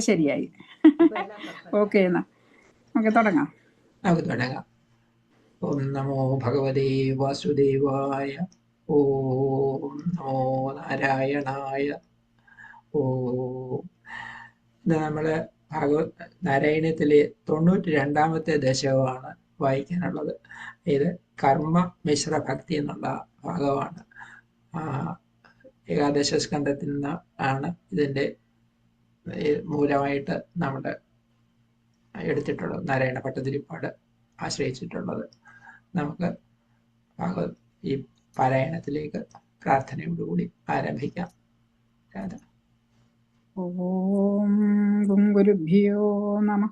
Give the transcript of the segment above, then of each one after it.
ശരിയായി. ഓക്കെ എന്നാ. നമുക്ക് തുടങ്ങാം. നമുക്ക് തുടങ്ങാം. ഓം നമോ ഭഗവതേ വാസുദേവായ. ഓം നമോ നാരായണായ. ഓ നമ്മൾ നമ്മൾ ഭാഗവത് നാരായണത്തിലെ തൊണ്ണൂറ്റി രണ്ടാമത്തെ ദശകമാണ് വായിക്കാനുള്ളത്. ഇത് കർമ്മ മിശ്ര ഭക്തി എന്നുള്ള ഭാഗമാണ്. ഏകാദശ സ്കന്ധത്തിൽ നിന്ന് ആണ് ഇതിന്റെ മൂലമായിട്ട് നമ്മുടെ എടുത്തിട്ടുള്ളത് നാരായണ ഭട്ടതിരിപ്പാട് ആശ്രയിച്ചിട്ടുള്ളത്. നമുക്ക് ഭാഗവത് ഈ പാരായണത്തിലേക്ക് പ്രാർത്ഥനയോടുകൂടി ആരംഭിക്കാം. രാധ. ഓം ഗുരുഭ്യോ നമ.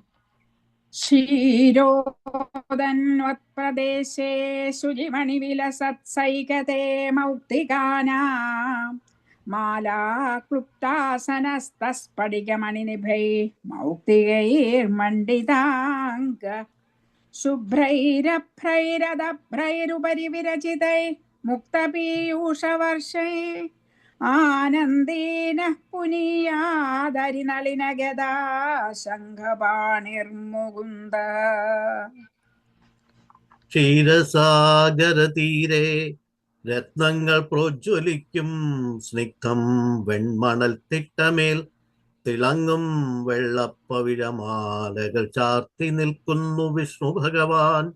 ക്ഷീരോദന്വത്പ്രദേശേ ശുചിമണിവിലസത്സൈകതേ മൗക്തികാനാം. മാലാക്ലുപ്താസനസ്തസ്ഫടികമണിനിഭൈ മൗക്തികൈർമണ്ഡിതാങ്ക ശുഭ്രൈരഭ്രൈരദഭ്രൈരുപരി വിരചിതൈ മുക്തപീയൂഷവർഷൈ ആനന്ദീന പുനീയാദരിനളിനഗദാ ശംഖപാണിർമുകുന്ദ. ക്ഷീരസാഗരതീരെ രത്നങ്ങൾ പ്രോജ്വലിക്കും സ്നിഗ്ധം വെൺമണൽ തിട്ടമേൽ തിളങ്ങും വെള്ളപ്പവിഴമാലകൾ ചാർത്തി നിൽക്കുന്നു വിഷ്ണു ഭഗവാൻ.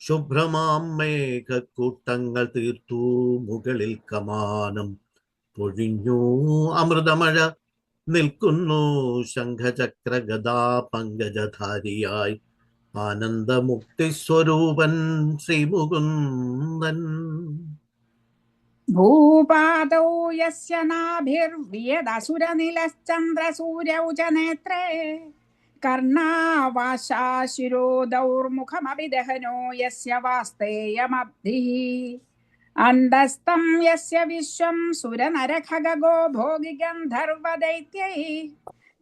ശുഭ്രമാം മേഘക്കൂട്ടങ്ങൾ തീർത്തു മുകളിൽ കമാനം പൊഴിഞ്ഞു. അമൃതമഴ നിൽക്കുന്നു ശംഖചക്ര ഗതാ പങ്കജധാരിയായി. ആനന്ദമുക്തി സ്വരൂപൻ ശ്രീമുകുന്ദൻ भूपादौ यस्य नाभिर्व्यदसुरनिलश्चन्द्रसूर्यौ च नेत्रे कर्णावाशा शिरोदौर्मुखमपि दहनो यस्य वास्तेयमब्धिः। अण्डस्तं यस्य विश्वं सुरनरखगो भोगिगन्धर्वदैत्यैः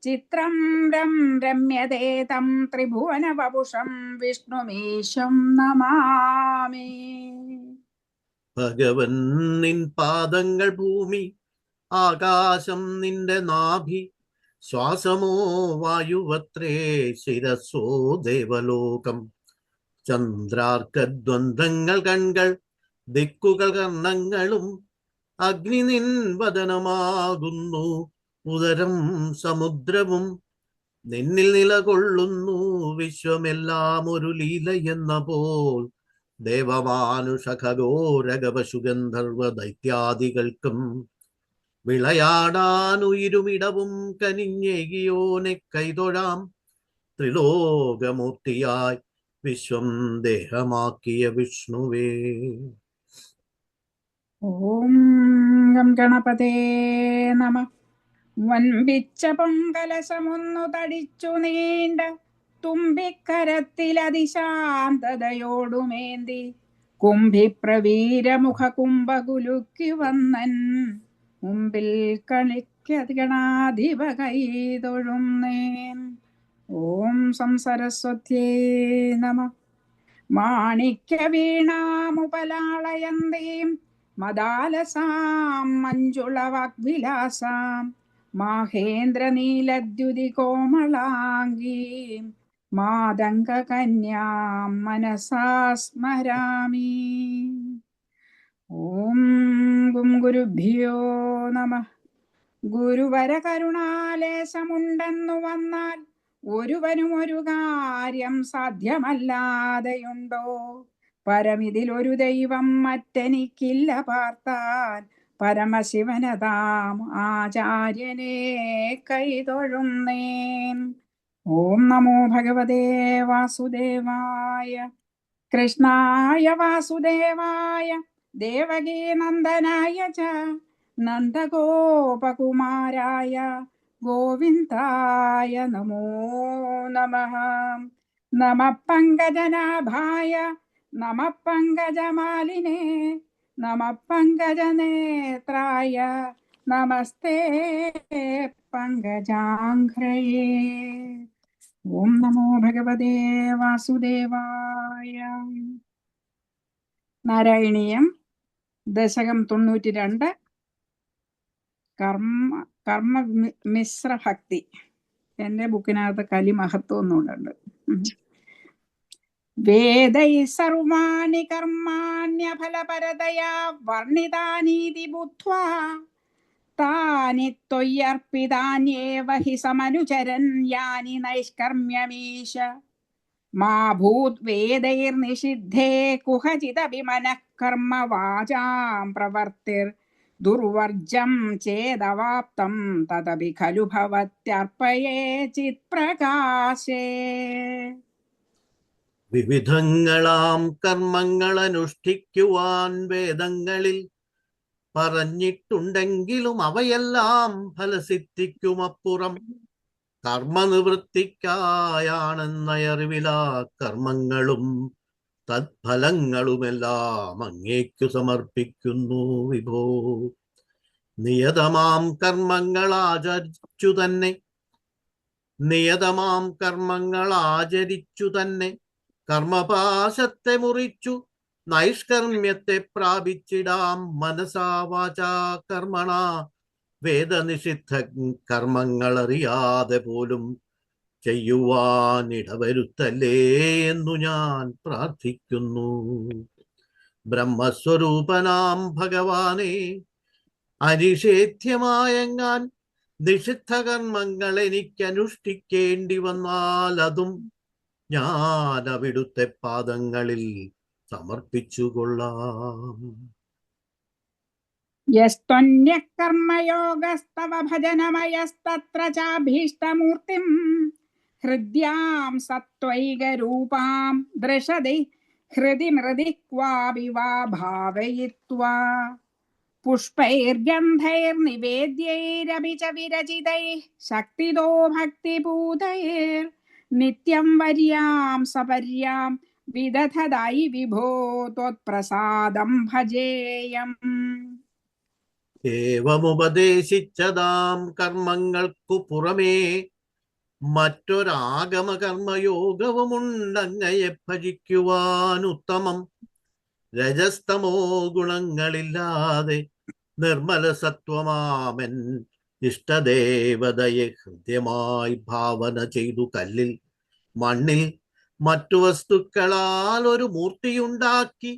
चित्रं रं रम्यते तं त्रिभुवनवपुषं विष्णुमीशं नमामि। ഭഗവൻ നിൻ പാദങ്ങൾ ഭൂമി ആകാശം നിന്റെ നാഭി ശ്വാസമോ വായുവത്രേ ശിരസോ ദേവലോകം. ചന്ദ്രാർക്കദ്വന്ദ്ങ്ങൾ കൺകൾ ദിക്കുകൾ കർണങ്ങളും അഗ്നി നിൻ വദനമാകുന്നു ഉദരം സമുദ്രവും നിന്നിൽ നിലകൊള്ളുന്നു വിശ്വമെല്ലാം ഒരു ലീല എന്ന പോൽ ദേവമാനുഷഖഗോരഗപശുഗന്ധർവ ദൈത്യാദികൾക്കും വിളയാടാനുയിരുമിടവും കനിഞ്ഞേകിയോനെ കൈതൊഴാം ത്രിലോകമൂർത്തിയായി വിശ്വം ദേഹമാക്കിയ വിഷ്ണുവേ. ഓം ഗണപതേ നമ. വൻപിച്ച പൊങ്കലശമൊന്നു തടിച്ചു നീണ്ട തുമ്പിക്കരത്തിലതിശാന്തതയോടുമേന്തി കുംഭിപ്രവീരമുഖ കുംഭകുലുക്കി വന്നൻ മുമ്പിൽ കളിക്കണാധിപ കൈതൊഴുന്നേൻ ഓം സംസരസ്വത്യേ നമ. മാണിക്യ വീണാമുപലാളയന്തീം മദാലസാം മഞ്ജുളവാഗ്വിലാസാം. മാഹേന്ദ്രനീലദ്യുതി കോമളാംഗീം മാതംഗകന്യാം മനസാ സ്മരാമി. ഓം ഗും ഗുരുഭ്യോ നമ. ഗുരുവര കരുണാലേശമുണ്ടെന്നു വന്നാൽ ഒരുവനും ഒരു കാര്യം സാധ്യമല്ലാതെയുണ്ടോ? പരമിതിൽ ഒരു ദൈവം മറ്റെനിക്കില്ല പാർത്താൽ പരമശിവനതാം ആചാര്യനെ കൈതൊഴുന്നേൻ. ഓം നമോ ഭഗവതേ വാസുദേവായ കൃഷ്ണായ വാസുദേവായ ദേവകീ നന്ദനായ ച നന്ദഗോപകുമാരായ ഗോവിന്ദായ നമോ നമഃ നമ പങ്കജനാഭായ നമ പങ്കജമാലിനേ നമ പങ്കജനേത്രായ നമസ്തേ പങ്കജാഘ്രയേ ഓം നമോ ഭഗവതേ വാസുദേവായ. നാരായണീയം ദശകം തൊണ്ണൂറ്റി രണ്ട് കർമ്മ കർമ്മ മിശ്ര ഭക്തി. എന്റെ ബുക്കിനകത്ത് കലി മഹത്വം ഒന്നുകൊണ്ടുണ്ട് വേദൈ സർവാണി കർമാണ്യഫലപരതയാ വർണിതാനീതി ബുദ്ധ്വാ. താനി ത്വയ്യർപ്പിതാന്യേവ ഹി സമനുചരൻ യാനി നൈഷ്കർമ്യമീശ മാ ഭൂത് വേദൈർനിഷിദ്ധേ കുഹചിദപി മനഃ കർമ്മ വാചാം പ്രവർത്തിർ ദുർവർജം ചേതവാപ്തം തദപി ഖലു ഭവത്യർപ്പയേ ചിത്പ്രകാശേ. വിവിധങ്ങളാം കർമ്മങ്ങൾ അനുഷ്ഠിക്കുവാൻ വേദങ്ങളിൽ പറഞ്ഞിട്ടുണ്ടെങ്കിലും അവയെല്ലാം ഫലസിദ്ധിക്കുമപ്പുറം. കർമ്മനിവൃത്തിക്കായാണെന്ന അറിവിലാ കർമ്മങ്ങളും തത്ഫലങ്ങളുമെല്ലാം അങ്ങേക്കു സമർപ്പിക്കുന്നു വിഭോ. നിയതമാം കർമ്മങ്ങൾ ആചരിച്ചു തന്നെ. നിയതമാം കർമ്മങ്ങൾ ആചരിച്ചു തന്നെ. കർമ്മപാശത്തെ മുറിച്ചു. നൈഷ്കർമ്മ്യത്തെ പ്രാപിച്ചിടാം മനസാ വാചാ കർമ്മണ. വേദനിഷിദ്ധ കർമ്മങ്ങൾ അറിയാതെ പോലും ചെയ്യുവാനിടവരുത്തല്ലേ എന്നു ഞാൻ പ്രാർത്ഥിക്കുന്നു. ബ്രഹ്മസ്വരൂപനാം ഭഗവാനെ അനിഷേധ്യമായെങ്ങാൻ നിഷിദ്ധ കർമ്മങ്ങൾ എനിക്ക് അനുഷ്ഠിക്കേണ്ടി വന്നാൽ അതും ഞാൻ അവിടുത്തെ പാദങ്ങളിൽ സമർപ്പിച്ചു കൊള്ളാം യസ്ത്വന്യഃ ചാഭീഷ്ടമൂർത്തിം ഹൃദ്യാം സത്വൈകരൂപാം ദൃശതി ഹൃദി മൃദി ക്വാപി വാ ഭാവയിത്വാ പുഷ്പൈർഗന്ധൈർനിവേദ്യൈരപി ച വിരചിതൈ ശക്തിദോ ഭക്തിഭൂതൈർ നിത്യം വര്യാം സപര്യാം വിദധദായി വിഭോ ത്വത്പ്രസാദം ഭജേയം. ഏവമുപദേശിച്ചതാം കർമ്മങ്ങൾക്കു പുറമേ മറ്റൊരാഗമ കർമ്മയോഗവുമുണ്ടങ്ങയെ ഭജിക്കുവാൻ ഉത്തമം രജസ്തമോ ഗുണങ്ങളില്ലാതെ നിർമ്മല സത്വമാമൻ ഇഷ്ടദേവതയെ ഹൃദ്യമായി ഭാവന ചെയ്തു കല്ലിൽ മണ്ണിൽ മറ്റു വസ്തുക്കളാൽ ഒരു മൂർത്തിയുണ്ടാക്കി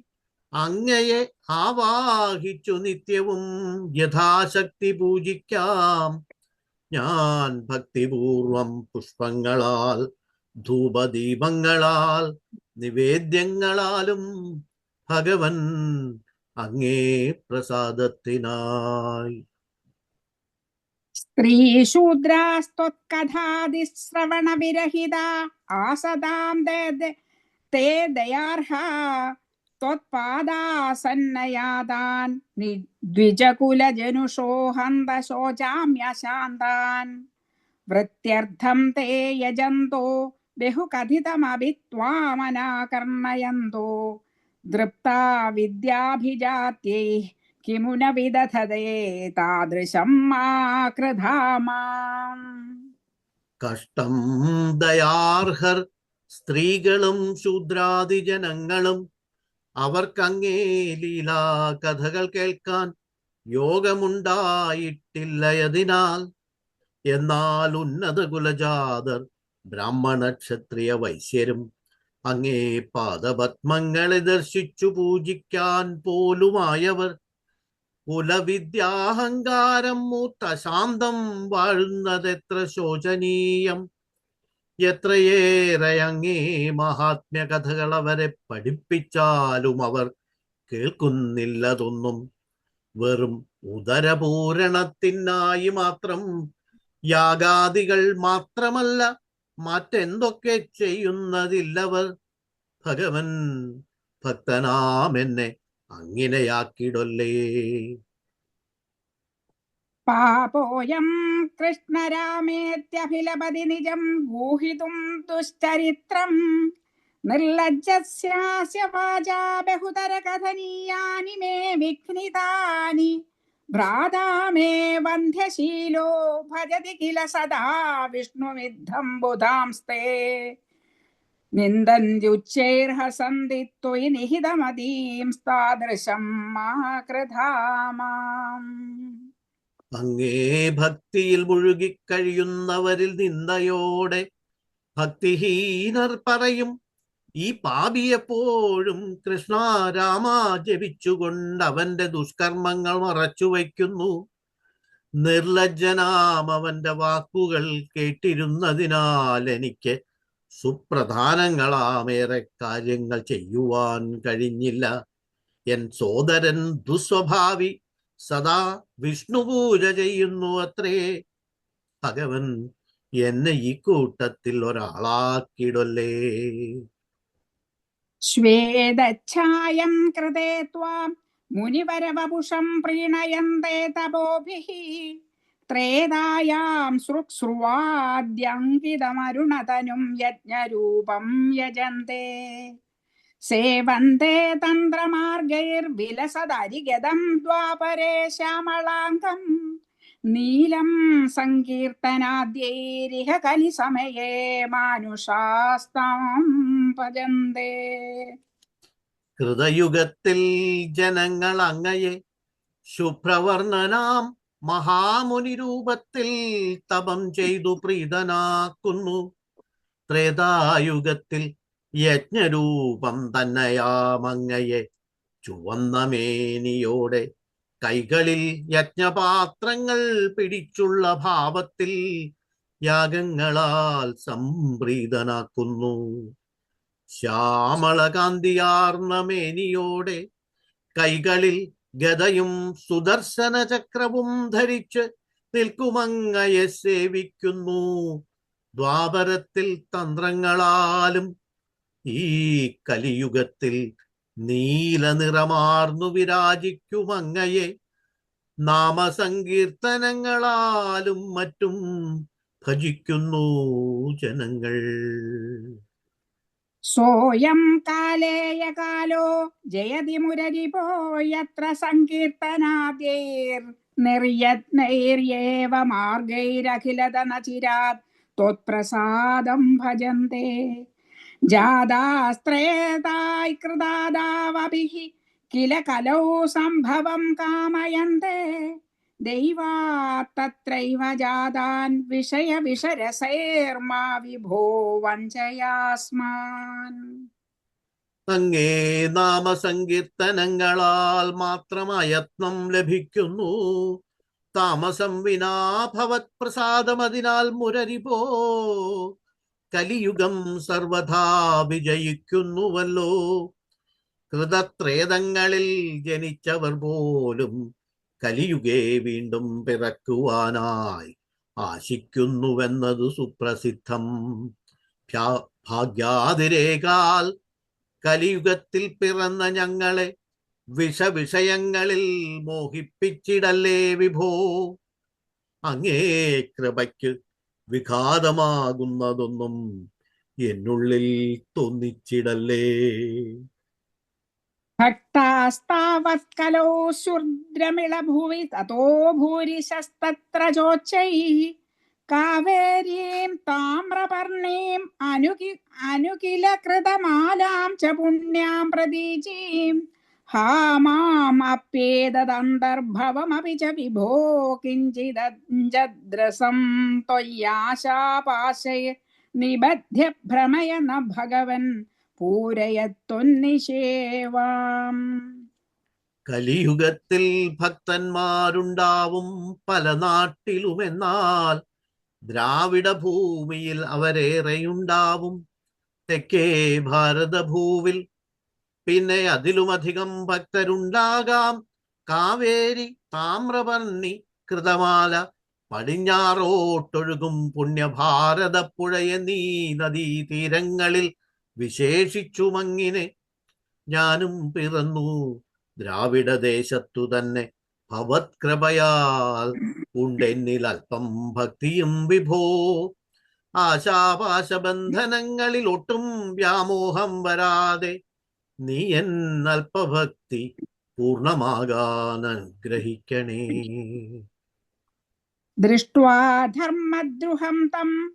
അങ്ങയെ ആവാഹിച്ചു നിത്യവും യഥാശക്തി പൂജിക്കാം. ഞാൻ ഭക്തിപൂർവം പുഷ്പങ്ങളാൽ ധൂപദീപങ്ങളാൽ നിവേദ്യങ്ങളാലും ഭഗവൻ അങ്ങേ പ്രസാദത്തിനായി. स्त्रीशूद्रास्त्वत्कथादिश्रवणविरहिता आसदां दे ते दयार्हा त्वत्पादासन्नयादान् द्विजकुलजनुषो हन्त शोचाम्यशान्तान् वृत्त्यर्थं ते यजन्तो बहुकथितमभि त्वामनाकर्णयन्तो दृप्ता विद्याभिजात्यैः വിദ്യാഭിജാത്യൈः കിമു ന വിദധതേ താദൃശം മാ കൃധാമാം കഷ്ടം ദയാർഹർ സ്ത്രീകളും ശൂദ്രാദിജനങ്ങളും അവർക്കങ്ങേ ലീലാ കഥകൾ കേൾക്കാൻ യോഗമുണ്ടായിട്ടില്ലയതിനാൽ എന്നാൽ ഉന്നത കുലജാതർ ബ്രാഹ്മണ ക്ഷത്രിയ വൈശ്യരും അങ്ങേ പാദപത്മങ്ങളെ ദർശിച്ചു പൂജിക്കാൻ പോലുമായവർ കുലവിദ്യാഹങ്കാരം മൂത്ത ശാന്തം വാഴുന്നതെത്ര ശോചനീയം. എത്രയേറെ അങ്ങേ മഹാത്മ്യ കഥകൾ അവരെ പഠിപ്പിച്ചാലും അവർ കേൾക്കുന്നില്ലതൊന്നും. വെറും ഉദരപൂരണത്തിനായി മാത്രം യാഗാദികൾ മാത്രമല്ല മറ്റെന്തൊക്കെ ചെയ്യുന്നതില്ലവർ ഭഗവൻ ഭക്തനാമെന്നെ അങ്ങിനെയാക്കിടൊല്ലേ പാപോയം കൃഷ്ണരാമേത്യഭിലപതി നിജം ഗൂഹിതും ദുശ്ചരിത്രം നിർലജ്ജസ്യാസ്യ വാചാ ബഹുതര കഥനീയാനി മേ വിഘ്നിതാനി ഭ്രാതാ മേ വന്ധ്യശീലോ ഭജതി കില സദാ വിഷ്ണുമിദ്ധം ബുധാംസ്തേ അങ്ങേ ഭക്തിയിൽ മുഴുകിക്കഴിയുന്നവരിൽ നിന്ദയോടെ ഭക്തിഹീനർ പറയും ഈ പാപിയെപ്പോഴും കൃഷ്ണ രാമ ജപിച്ചുകൊണ്ട് അവന്റെ ദുഷ്കർമ്മങ്ങൾ മറച്ചു വയ്ക്കുന്നു. നിർലജ്ജനാം അവന്റെ വാക്കുകൾ കേട്ടിരുന്നതിനാൽ എനിക്ക് സുപ്രധാനങ്ങളാമേറെ കാര്യങ്ങൾ ചെയ്യുവാൻ കഴിഞ്ഞില്ല. എൻ സോദരൻ ദുസ്വഭാവി സദാ വിഷ്ണു പൂജ ചെയ്യുന്നു അത്രേ. ഭഗവൻ എന്നെ ഈ കൂട്ടത്തിൽ ഒരാളാക്കിടല്ലേ ശ്വേതച്ഛായം കൃതേ ത്വാം. മുനിവരവപുഷം പ്രീണയന്തേ തപോഭിः. ത്രേതായാം ശ്രുക്സ്രുവാദ്യങ്കിതമരുണതനും യജ്ഞരൂപം യജന്തേ. സേവന്തേ തന്ത്രമാർഗൈർവിലസദരിഗതം ദ്വാപരേ ശ്യാമളാംഗം. നീലം സങ്കീർത്തനാദ്യൈരിഹ കലിസമയേ മാനുഷാസ്താം ഭജന്തേ. കൃതയുഗത്തിൽ ജനങ്ങൾ അങ്ങയെ ശുഭ്രവർണനാം മഹാമുനി രൂപത്തിൽ തപം ചെയ്തു പ്രീതനാക്കുന്നു. ത്രേതായുഗത്തിൽ യജ്ഞരൂപം തന്നെയാമങ്ങയെ ചുവന്ന മേനിയോടെ കൈകളിൽ യജ്ഞപാത്രങ്ങൾ പിടിച്ചുള്ള ഭാവത്തിൽ യാഗങ്ങളാൽ സംപ്രീതനാക്കുന്നു. ശ്യാമളകാന്തിയാർന്ന മേനിയോടെ കൈകളിൽ ഗദയും സുദർശന ചക്രവും ധരിച്ച് നിൽക്കുമങ്ങയെ സേവിക്കുന്നു. ദ്വാപരത്തിൽ തന്ത്രങ്ങളാലും ഈ കലിയുഗത്തിൽ നീല നിറമാർന്നു വിരാജിക്കുമങ്ങയെ. നാമസങ്കീർത്തനങ്ങളാലും മറ്റും ഭജിക്കുന്നു ജനങ്ങൾ. सोऽयं कालेय कालो जयति मुररिपो यत्र सङ्कीर्तनाद्यैर्निर्यत्नैर्येव मार्गैरखिलतनचिरात् त्वत्प्रसादं भजन्ते जादास्त्रेताय कृदादावभिः किल कलौ सम्भवं कामयन्ते दैवात् तत्रैव जातान् विषयविषरसैर्मा विभो वञ्चयास्मान् അങ്ങേ നാമസങ്കീർത്തനങ്ങളാൽ മാത്രം അയത്നം ലഭിക്കുന്നു താമസം വിനാ ഭവത് പ്രസാദം അതിനാൽ മുരരിപോ കലിയുഗം സർവഥാ വിജയിക്കുന്നുവല്ലോ കൃതത്രേതങ്ങളിൽ ജനിച്ചവർ പോലും കലിയുഗേ വീണ്ടും പിറക്കുവാനായി ആശിക്കുന്നുവെന്നത് സുപ്രസിദ്ധം. ഭാഗ്യാതിരേകാൽ കലിയുഗത്തിൽ പിറന്ന ഞങ്ങളെ വിഷവിഷയങ്ങളിൽ മോഹിപ്പിച്ചിടല്ലേ വിഭോ. അങ്ങേ കൃപയ്ക്ക് വിഘാതമാകുന്നതൊന്നും എന്നുള്ളിൽ തോന്നിച്ചിടല്ലേ. भक्तास्तावत् कलौ शुद्रमिळभुवि ततो भूरिशस्तत्र कावेरीं ताम्रपर्णीम् अनुकि अनुकिलकृतमालां च पुण्यां प्रतीचीं हा मामप्येतदन्तर्भवमपि च विभो किञ्चिदञ्जद्रसं त्वय्याशापाशय निबध्य भ्रमय न भगवन् പൂരയത്തൊന്നിശേവാം. കലിയുഗത്തിൽ ഭക്തന്മാരുണ്ടാവും പല നാട്ടിലുമെന്നാൽ ദ്രാവിഡ ഭൂമിയിൽ അവരേറെയുണ്ടാവും. തെക്കേ ഭാരതഭൂവിൽ പിന്നെ അതിലുമധികം ഭക്തരുണ്ടാകാം. കാവേരി താമ്രപർണി കൃതമാല പടിഞ്ഞാറോട്ടൊഴുകും പുണ്യഭാരതപ്പുഴ എന്നീ നദീതീരങ്ങളിൽ വിശേഷിച്ചുമങ്ങിനെ. ഞാനും പിറന്നു. ദ്രാവിഡദേശത്തു തന്നെ ഭവത്കൃപയാൽ ഉണ്ടെന്നിൽ അല്പം ഭക്തിയും വിഭോ. ആശാപാശബന്ധനങ്ങളിൽ ഒട്ടും വ്യാമോഹം വരാതെ നീ എൻ അല്പഭക്തി പൂർണമാകാൻ ദൃഷ്ട്വാ ധർമ്മദ്രുഹം തം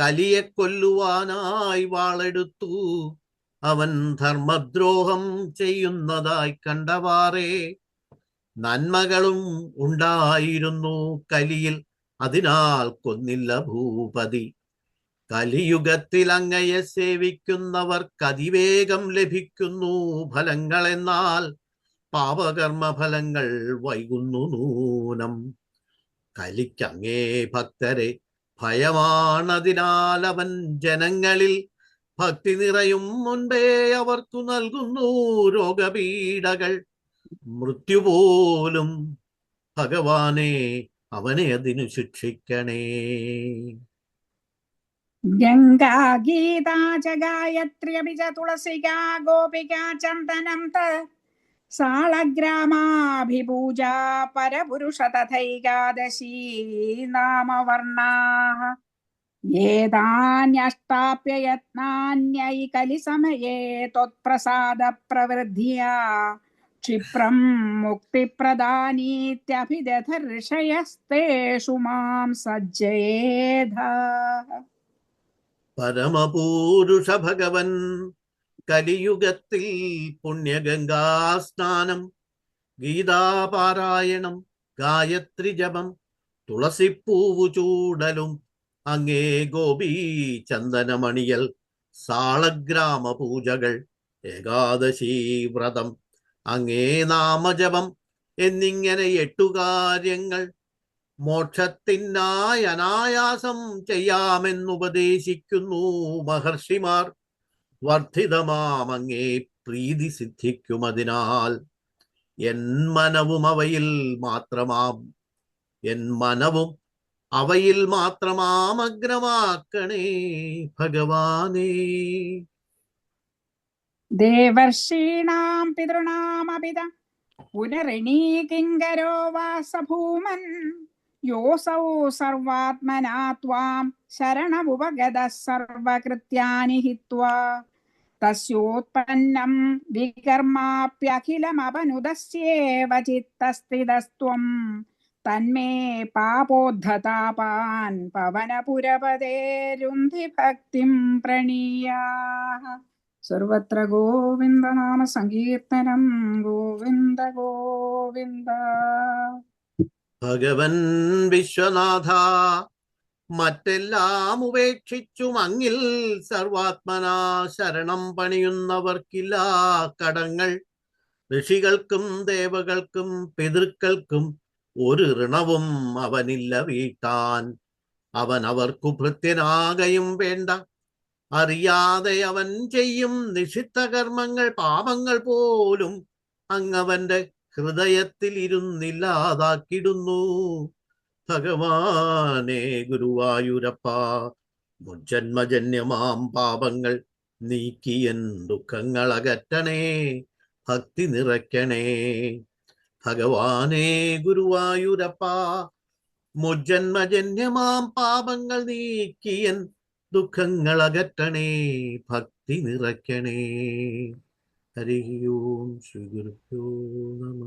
കലിയെ കൊല്ലുവാനായി വാളെടുത്തു. അവൻ ധർമ്മദ്രോഹം ചെയ്യുന്നതായി കണ്ടവാറേ. നന്മകളും ഉണ്ടായിരുന്നു കലിയിൽ. അതിനാൽ കൊന്നില്ല ഭൂപതി. കലിയുഗത്തിൽ അങ്ങയെ സേവിക്കുന്നവർ അതിവേഗം ലഭിക്കുന്നു ഫലങ്ങളെന്നാൽ പാപകർമ്മ ഫലങ്ങൾ വൈകുന്നു നൂനം. കലിക്കങ്ങേ ഭക്തരെ ഭയമാണതിനാൽ അവൻ ജനങ്ങളിൽ ഭക്തി നിറയും മുൻപേ അവർക്കു നൽകുന്നു രോഗപീഠകൾ. മൃത്യു പോലും ഭഗവാനെ അവനെ അതിനു ശിക്ഷിക്കണേ. ഗംഗാ ഗീതാ ച അഭിജ തുളസിക ഗോപിക ചന്ദനം सालग्रामाभिभूजा परपुरुष तथैकादशी नाम वर्णाः एतान्यष्टाप्य यत्नान्यैकलिसमये त्वत्प्रसादप्रवृद्ध्या क्षिप्रम् मुक्तिप्रदानीत्यभिदथ ऋषयस्तेषु माँ सज्जयेध। परमपूरुष भगवन् കലിയുഗത്തിൽ പുണ്യഗംഗാ സ്നാനം ഗീതാപാരായണം ഗായത്രി ജപം തുളസിപ്പൂവു ചൂടലും അങ്ങേ ഗോപി ചന്ദനമണിയൽ സാളഗ്രാമ പൂജകൾ ഏകാദശി വ്രതം അങ്ങേ നാമജപം എന്നിങ്ങനെ എട്ടു കാര്യങ്ങൾ. മോക്ഷത്തിനായി അനായാസം ചെയ്യാമെന്നുപദേശിക്കുന്നു മഹർഷിമാർ. വർദ്ധിതമാമങ്ങേ പ്രീതി സിദ്ധിക്കുമതിനാൽ എൻ മനവും അവയിൽ മാത്രമാം എൻ മനവും അവയിൽ മാത്രമാം അഗ്രമാക്കണേ ഭഗവാനേ. ദേവർഷീണാം പിതൃണാമപിത പുനരണീകിങ്കരോ വാസഭൂമൻ യോസൗ സർവാത്മനാ ത്വാം ശരണമുപഗത സർവകൃത്യാനിഹിത്വാ. തസ്യോത്പന്നം വികർമാപ്യഖിലമപനുദസ്യേവ ചിത്തസ്ഥിതസ്ത്വം തന്മേ പാപോദ്ധതാപാൻ പവനപുരപതേരുന്ധി ഭക്തിം പ്രണീയാ സർവത്ര ഗോവിന്ദനാമ സങ്കീർത്തനം ഗോവിന്ദ ഗോവിന്ദ ഭഗവൻ വിശ്വനാഥ മറ്റെല്ലാം ഉപേക്ഷിച്ചും അങ്ങിൽ സർവാത്മനാ ശരണം പണിയുന്നവർക്കില്ല. കടങ്ങൾ ഋഷികൾക്കും ദേവകൾക്കും പിതൃക്കൾക്കും ഒരു ഋണവും അവനില്ല വീട്ടാൻ. അവൻ അവർക്കു ഭൃത്യനാകയും വേണ്ട. അറിയാതെ അവൻ ചെയ്യും നിഷിദ്ധ കർമ്മങ്ങൾ പാപങ്ങൾ പോലും. അങ്ങവന്റെ ഹൃദയത്തിൽ ഇരുന്നില്ലാതാക്കിടുന്നു. ഭഗവാനെ ഗുരുവായൂരപ്പ മുജ്ജന്മജന്യമാം പാപങ്ങൾ നീക്കിയൻ ദുഃഖങ്ങൾ അകറ്റണേ ഭക്തി നിറയ്ക്കണേ. ഭഗവാനേ ഗുരുവായൂരപ്പ മുജ്ജന്മജന്യമാം പാപങ്ങൾ നീക്കിയൻ ദുഃഖങ്ങൾ അകറ്റണേ ഭക്തി നിറയ്ക്കണേ. ഹരി ഓം ശ്രീ ഗുരുഭ്യോ നമ.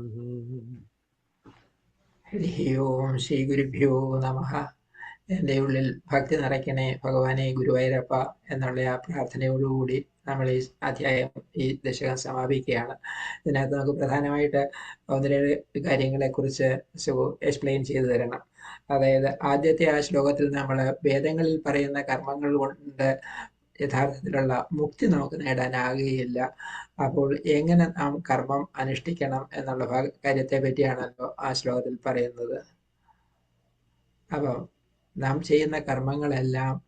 ഹരി ഓം ശ്രീ ഗുരുഭ്യോ നമ. എന്റെ ഉള്ളിൽ ഭക്തി നിറയ്ക്കണേ ഭഗവാനെ ഗുരുവായൂരപ്പ എന്നുള്ള ആ പ്രാർത്ഥനയോടുകൂടി നമ്മൾ ഈ അധ്യായം ഈ ദശകം സമാപിക്കുകയാണ്. ഇതിനകത്ത് നമുക്ക് പ്രധാനമായിട്ട് ഒന്ന് രണ്ട് കാര്യങ്ങളെക്കുറിച്ച് എക്സ്പ്ലെയിൻ ചെയ്തു തരണം. അതായത് ആദ്യത്തെ ആ ശ്ലോകത്തിൽ നമ്മൾ വേദങ്ങളിൽ പറയുന്ന കർമ്മങ്ങൾ കൊണ്ട് യഥാർത്ഥത്തിലുള്ള മുക്തി നമുക്ക് നേടാനാകുകയില്ല. അപ്പോൾ എങ്ങനെ നാം കർമ്മം അനുഷ്ഠിക്കണം എന്നുള്ള കാര്യത്തെ പറ്റിയാണല്ലോ ആ ശ്ലോകത്തിൽ പറയുന്നത്. അപ്പോൾ നാം ചെയ്യുന്ന കർമ്മങ്ങളെല്ലാം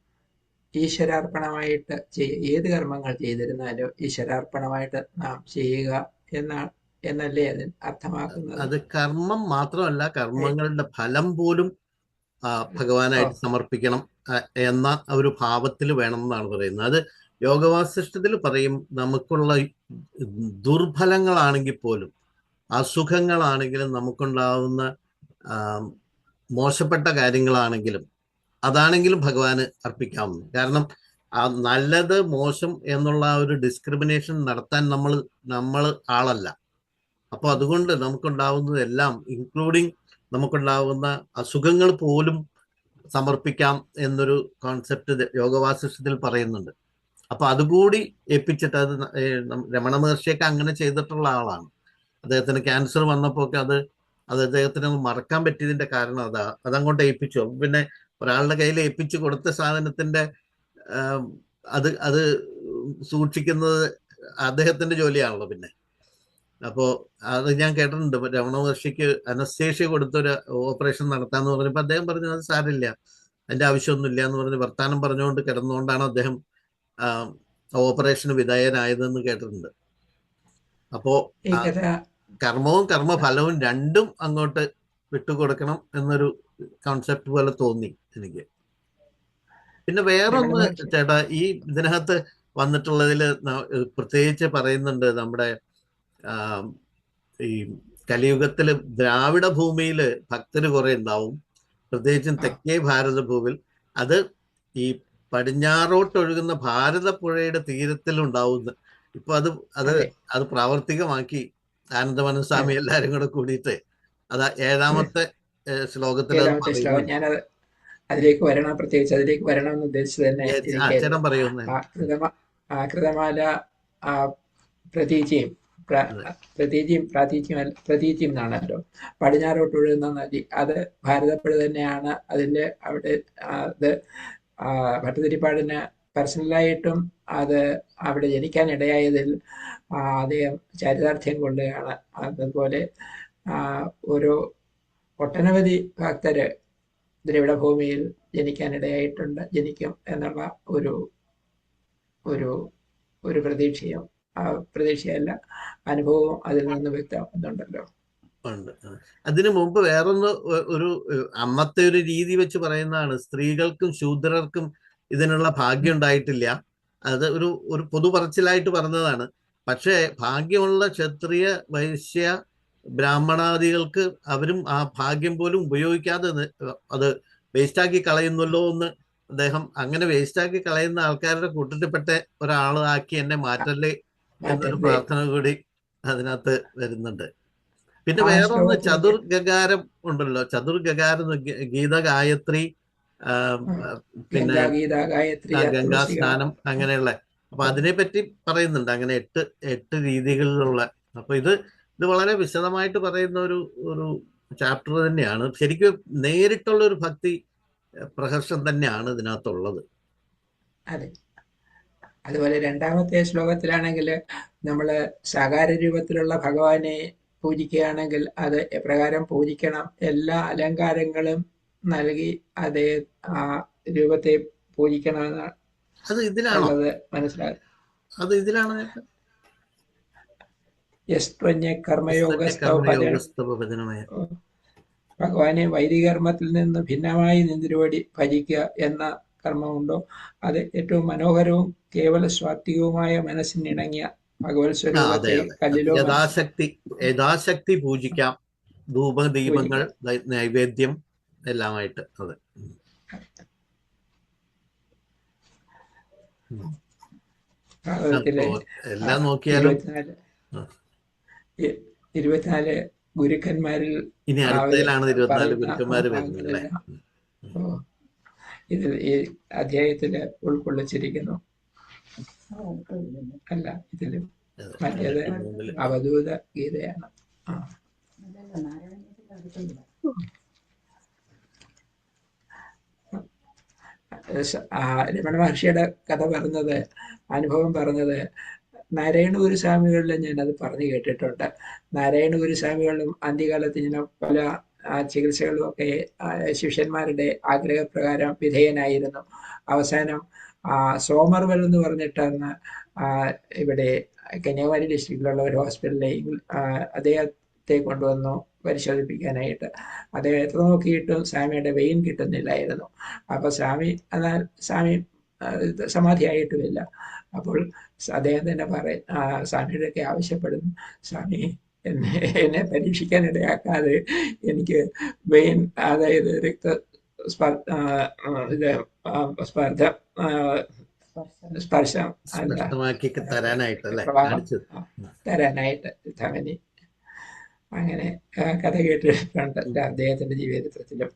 ഈശ്വരാർപ്പണമായിട്ട് ചെയ്- ഏത് കർമ്മങ്ങൾ ചെയ്തിരുന്നാലും ഈശ്വരാർപ്പണമായിട്ട് നാം ചെയ്യുക എന്ന എന്നല്ലേ അതിന് അർത്ഥമാക്കുന്നത്? അത് കർമ്മം മാത്രമല്ല കർമ്മങ്ങളുടെ ഫലം പോലും ഭഗവാനായിട്ട് സമർപ്പിക്കണം എന്ന ഒരു ഭാവത്തിൽ വേണം എന്നാണ് പറയുന്നത്. അത് യോഗവാസിഷ്ടത്തിൽ പറയും നമുക്കുള്ള ദുർബലങ്ങളാണെങ്കിൽ ദുർഫലങ്ങളാണെങ്കിൽ പോലും അസുഖങ്ങളാണെങ്കിലും നമുക്കുണ്ടാവുന്ന മോശപ്പെട്ട കാര്യങ്ങളാണെങ്കിലും അതാണെങ്കിലും ഭഗവാന് അർപ്പിക്കാവുന്നു കാരണം ആ നല്ലത് മോശം എന്നുള്ള ഒരു ഡിസ്ക്രിമിനേഷൻ നടത്താൻ നമ്മൾ നമ്മൾ ആളല്ല. അപ്പോൾ അതുകൊണ്ട് നമുക്കുണ്ടാവുന്നതെല്ലാം ഇൻക്ലൂഡിങ് നമുക്കുണ്ടാവുന്ന അസുഖങ്ങൾ പോലും സമർപ്പിക്കാം എന്നൊരു കോൺസെപ്റ്റ് യോഗവാസിഷ്ടത്തിൽ പറയുന്നുണ്ട്. അപ്പൊ അതുകൂടി ഏൽപ്പിച്ചിട്ട് അത് രമണ മഹർഷിയൊക്കെ അങ്ങനെ ചെയ്തിട്ടുള്ള ആളാണ്. അദ്ദേഹത്തിന് ക്യാൻസർ വന്നപ്പോ ഒക്കെ അത് അത് അദ്ദേഹത്തിന് മറക്കാൻ പറ്റിയതിന്റെ കാരണം അതാ അതങ്ങോട്ട് ഏൽപ്പിച്ചു. പിന്നെ ഒരാളുടെ കയ്യിൽ ഏൽപ്പിച്ചു കൊടുത്ത സാധനത്തിന്റെ അത് അത് സൂക്ഷിക്കുന്നത് അദ്ദേഹത്തിന്റെ ജോലിയാണല്ലോ പിന്നെ. അപ്പോ അത് ഞാൻ കേട്ടിട്ടുണ്ട്. ഇപ്പൊ രമണ മഹർഷിക്ക് അനസ്തേഷ്യ കൊടുത്തൊരു ഓപ്പറേഷൻ നടത്താന്ന് പറഞ്ഞപ്പോ അദ്ദേഹം പറഞ്ഞു അത് സാരില്ല അതിന്റെ ആവശ്യമൊന്നുമില്ല എന്ന് പറഞ്ഞ് വർത്താനം പറഞ്ഞുകൊണ്ട് കിടന്നുകൊണ്ടാണ് അദ്ദേഹം ഓപ്പറേഷന് വിധേയനായതെന്ന് കേട്ടിട്ടുണ്ട്. അപ്പോ കർമ്മവും കർമ്മഫലവും രണ്ടും അങ്ങോട്ട് വിട്ടുകൊടുക്കണം എന്നൊരു കോൺസെപ്റ്റ് പോലെ തോന്നി എനിക്ക്. പിന്നെ വേറൊന്ന് ചേട്ടാ ഈ ഇതിനകത്ത് വന്നിട്ടുള്ളതിൽ പ്രത്യേകിച്ച് പറയുന്നുണ്ട് നമ്മുടെ ഈ കലിയുഗത്തിൽ ദ്രാവിഡ ഭൂമിയിൽ ഭക്തർ കുറെ ഉണ്ടാവും പ്രത്യേകിച്ചും തെക്കേ ഭാരത ഭൂമിൽ അത് ഈ പടിഞ്ഞാറോട്ടൊഴുകുന്ന ഭാരതപ്പുഴയുടെ തീരത്തിൽ ഉണ്ടാവുന്ന ഇപ്പൊ അത് അത് അത്. പ്രാവർത്തികമാക്കി ആനന്ദമനൻ സ്വാമി എല്ലാരും കൂടെ കൂടിയിട്ട് അത് ഏഴാമത്തെ ശ്ലോകത്തിൽ. അതിലേക്ക് വരണം പ്രത്യേകിച്ച് അതിലേക്ക് വരണം എന്ന് ഉദ്ദേശിച്ചത് തന്നെ ആകൃതമാല ആ, ഇരിക്കുകയായിരുന്നു. ചേട്ടൻ പറയുന്നേ ആ കൃതമ ആ കൃതമാല ആ പ്രതീചയും പ്ര- അതെ. പ്രതീചയും പ്രാതീചയും അല്ല പ്രതീചയും എന്നാണല്ലോ പടിഞ്ഞാറോട്ട് ഒഴുകുന്ന നദി അത് ഭാരതപ്പുഴ തന്നെയാണ് അതിന്റെ അവിടെ അത് ഭട്ടതിരിപ്പാടിന് പേഴ്സണലായിട്ടും അത് അവിടെ ജനിക്കാൻ ഇടയായതിൽ അദ്ദേഹം ചരിതാർത്ഥ്യം കൊള്ളുകയാണ് അതുപോലെ ഒരു ഒട്ടനവധി ഭക്തര് ദ്രവിഡഭൂമിയിൽ ജനിക്കാനിടയായിട്ടുണ്ട് ജനിക്കും എന്നുള്ള ഒരു ഒരു ഒരു പ്രതീക്ഷയും പ്രതീക്ഷയല്ല. അനുഭവവും അതിൽ നിന്ന് വ്യക്തമാക്കുന്നുണ്ടല്ലോ. ഉണ്ട്. അതിനു മുമ്പ് വേറൊന്ന് ഒരു അന്നത്തെ ഒരു രീതി വെച്ച് പറയുന്നതാണ്. സ്ത്രീകൾക്കും ശൂദ്രർക്കും ഇതിനുള്ള ഭാഗ്യം ഉണ്ടായിട്ടില്ല. അത് ഒരു ഒരു പൊതു പറച്ചിലായിട്ട് പറഞ്ഞതാണ്. പക്ഷേ ഭാഗ്യമുള്ള ക്ഷത്രിയ വൈശ്യ ബ്രാഹ്മണാദികൾക്ക് അവരും ആ ഭാഗ്യം പോലും ഉപയോഗിക്കാതെ അത് വേസ്റ്റാക്കി കളയുന്നല്ലോ എന്ന് അദ്ദേഹം അങ്ങനെ വേസ്റ്റാക്കി കളയുന്ന ആൾക്കാരുടെ കൂട്ടത്തിൽപ്പെട്ട ഒരാളാക്കി എന്നെ മാറ്റല്ലേ എന്നൊരു പ്രാർത്ഥന കൂടി അതിനകത്ത് വരുന്നുണ്ട്. പിന്നെ വേറൊന്ന് ചതുർ ഗകാരം ഉണ്ടല്ലോ. ചതുർ ഗകാരം ഗീത ഗായത്രി പിന്നെ ഗംഗാ സ്നാനം അങ്ങനെയുള്ള. അപ്പൊ അതിനെ പറ്റി പറയുന്നുണ്ട്. അങ്ങനെ എട്ട് എട്ട് രീതികളിലുള്ള. അപ്പൊ ഇത് ഇത് വളരെ വിശദമായിട്ട് പറയുന്ന ഒരു ഒരു ചാപ്റ്റർ തന്നെയാണ്. ശരിക്കും നേരിട്ടുള്ള ഒരു ഭക്തി പ്രഹർഷം തന്നെയാണ് ഇതിനകത്തുള്ളത്. അതെ. അതുപോലെ രണ്ടാമത്തെ ശ്ലോകത്തിലാണെങ്കിൽ നമ്മൾ സാകാര രൂപത്തിലുള്ള ഭഗവാനെ പൂജിക്കുകയാണെങ്കിൽ അത് എപ്രകാരം പൂജിക്കണം? എല്ലാ അലങ്കാരങ്ങളും നൽകി അതേ ആ രൂപത്തെ പൂജിക്കണമെന്നാണ് അത് ഇതിലാണത് മനസ്സിലാകും അത് ഇതിലാണ് യസ്ത്വന്യ ഭഗവാനെ വൈദികർമ്മത്തിൽ നിന്ന് ഭിന്നമായി നിന്തിരുവടി ഭജിക്കുക എന്ന കർമ്മമുണ്ടോ? അത് ഏറ്റവും മനോഹരവും കേവല സ്വാത്വികവുമായ മനസ്സിനിണങ്ങിയ ഭഗവത് സ്വരൂപത്തെ കല്ലിലോ യഥാശക്തി യഥാശക്തി പൂജിക്കാം. ധൂപദീപങ്ങൾ നൈവേദ്യം എല്ലാമായിട്ട്. അതെ. എല്ലാം നോക്കിയാലും ഇരുപത്തിനാല്. ഗുരുക്കന്മാരിൽ ഇനി അടുത്തതിലാണ് ഇരുപത്തിനാല് ഗുരുക്കന്മാര് വരുന്നത് ഇതിൽ ഈ അധ്യായത്തിൽ ഉൾക്കൊള്ളിച്ചിരിക്കുന്നു അല്ല അതെ. മറ്റേത്. അവധൂത ഗീതയാണ് ആ രമണ മഹർഷിയുടെ കഥ പറഞ്ഞത് അനുഭവം പറഞ്ഞത് നാരായണ ഗുരുസ്വാമികളിലും ഞാൻ അത് പറഞ്ഞു കേട്ടിട്ടുണ്ട് നാരായണ സ്വാമികളിലും അന്ത്യകാലത്ത് ഇങ്ങനെ പല ചികിത്സകളും ഒക്കെ ശിഷ്യന്മാരുടെ ആഗ്രഹപ്രകാരം വിധേയനായിരുന്നു. അവസാനം സോമർവെൽ എന്ന് പറഞ്ഞിട്ടാണ് ഇവിടെ കന്യാകുമാരി ഡിസ്ട്രിക്റ്റിലുള്ള ഒരു ഹോസ്പിറ്റലിലെ അദ്ദേഹത്തെ കൊണ്ടുവന്നു പരിശോധിപ്പിക്കാനായിട്ട്. അദ്ദേഹം എത്ര നോക്കിയിട്ടും സ്വാമിയുടെ വെയിൻ കിട്ടുന്നില്ലായിരുന്നു. അപ്പോൾ സ്വാമി എന്നാൽ സ്വാമി സമാധിയായിട്ടുമില്ല. അപ്പോൾ അദ്ദേഹം തന്നെ പറയും സ്വാമിയുടെ ഒക്കെ ആവശ്യപ്പെടുന്നു സ്വാമി എന്നെ എന്നെ പരീക്ഷിക്കാൻ ഇടയാക്കാതെ എനിക്ക് വെയിൻ അതായത് രക്ത സ്പർദ്ധ സ്പർശം തരാനായിട്ട് തരാനായിട്ട് ധമനി അങ്ങനെ കഥ കേട്ടിട്ടുണ്ട് അദ്ദേഹത്തിന്റെ ജീവിതത്തിലും.